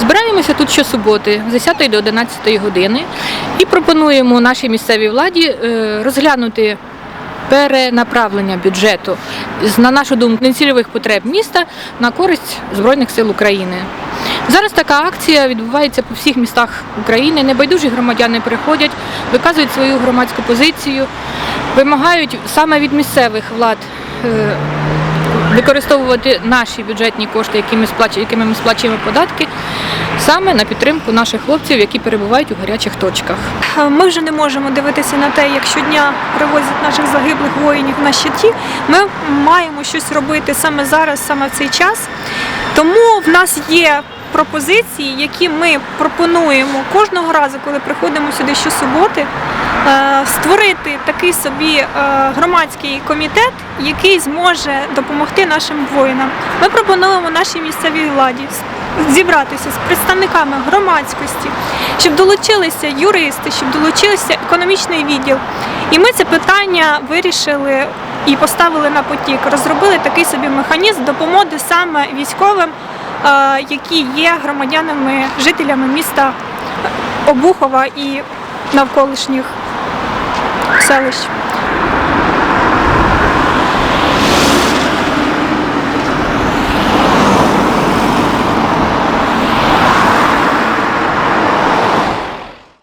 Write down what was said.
Збираємося тут щосуботи з 10 до 11 години і пропонуємо нашій місцевій владі е, розглянути перенаправлення бюджету на нашу думку, нецільових потреб міста на користь Збройних сил України. Зараз така акція відбувається по всіх містах України. Небайдужі громадяни приходять, виказують свою громадську позицію, вимагають саме від місцевих влад е, використовувати наші бюджетні кошти, які ми сплачуємо, якими ми сплачуємо податки, саме на підтримку наших хлопців, які перебувають у гарячих точках. Ми вже не можемо дивитися на те, як щодня привозять наших загиблих воїнів на щиті. Ми маємо щось робити саме зараз, саме в цей час. Тому в нас є пропозиції, які ми пропонуємо кожного разу, коли приходимо сюди щосуботи, е, створити такий собі е, громадський комітет, який зможе допомогти нашим воїнам. Ми пропонуємо нашій місцевій владі зібратися з представниками громадськості, щоб долучилися юристи, щоб долучилися економічний відділ. І ми це питання вирішили і поставили на потік. Розробили такий собі механізм допомоги саме військовим, які є громадянами, жителями міста Обухова і навколишніх селищ.